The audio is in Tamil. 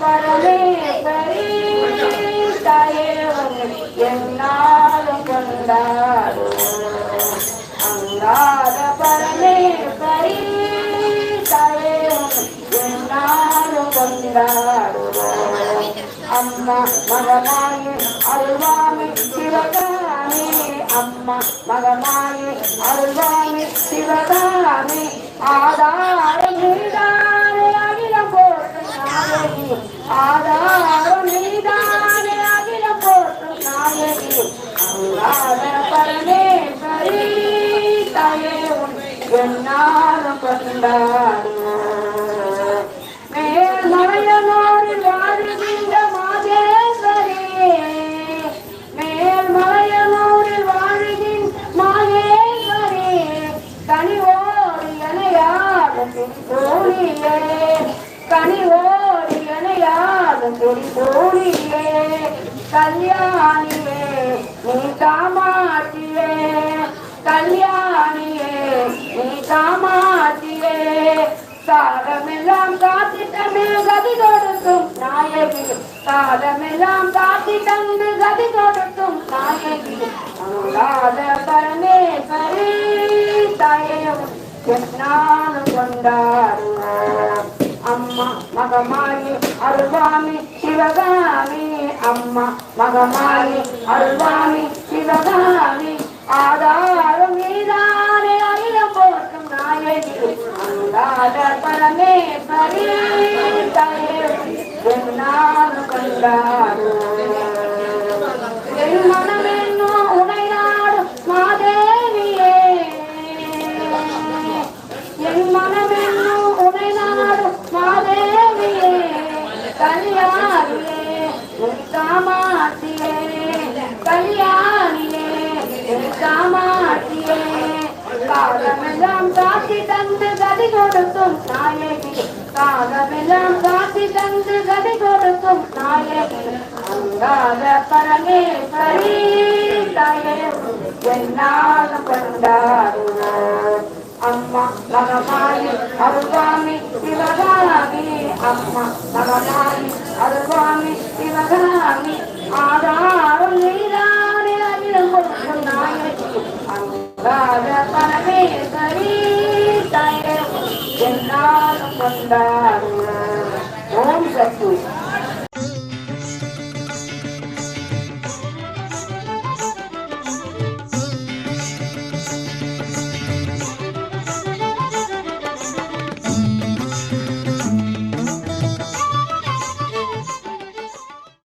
பரமேஸ்வரி தாயே என்னாலும் கொண்டாடுவோம் அங்காத பரமேஸ்வரி தாயே என்னாலும் கொண்டாடுவோம் அம்மா மகமாயே அருள்வாமி சிவகாமி அம்மா மகமாயே அருள்வாமி சிவகாமி. என்னாலும் மேல்மலையனோடு வாழ்கின்ற மாதேஸ்வரி மேல்மலையனோடு வாழ்கின்ற மாதேஸ்வரி கனிவோடு எனையாடும் திருத்தோழியே கனிவோடு எனையாடும் திருத்தோழியே கல்யாணியே நீ காமாட்சியே கல்யாணியே நீ காமாட்சியே காலமெல்லாம் காத்திட்டமே கதி கொடுக்கும் நாயகியும் காலமெல்லாம் காத்திட்டமே கதி கொடுக்கும் நாயகியும் அருளாத பரமேஸ்வரி தாயம் என்னாலும் கொண்டாடுவோம் அம்மா மகமாயி அருள்வாமி சிவகாமி. அம்மா மகமாயி அருள்வாமி சிவகாமி ஆதாரம் நீதானே அகிலம் போற்றும் நாயகி அங்காத பரமேஸ்வரி தாயே என்னாலும் கொண்டாடுவோம் என் மனம் என்னும் உனை நாடும் மாதேவியே என் மனம் என்னும் உனை நாடும் மாதேவியே கல்யாணியே உன் காமாட்சியே கல்யாணியே உன் காமாட்சியே காலமெல்லாம் காத்தி தந்து கதி கொடுக்கும் நாயகி. காலமெல்லாம் காசி தந்து கதி கொடுக்கும் நாயகி. அங்காத பரமேஸ்வரி தாயே என்னால் கொண்டாடுவோம் அம்மா மகமாயி அருள்வாமி சிவகாமி. அம்மா மகமாயி அருள்வாமி சிவகாமி. ஆதாரம் நீதானே அகிலம் கொடுக்கும் நாயகி. அங்காத பரமேஸ்வரி தாயே என்னாலும் கொண்டாடுவோம்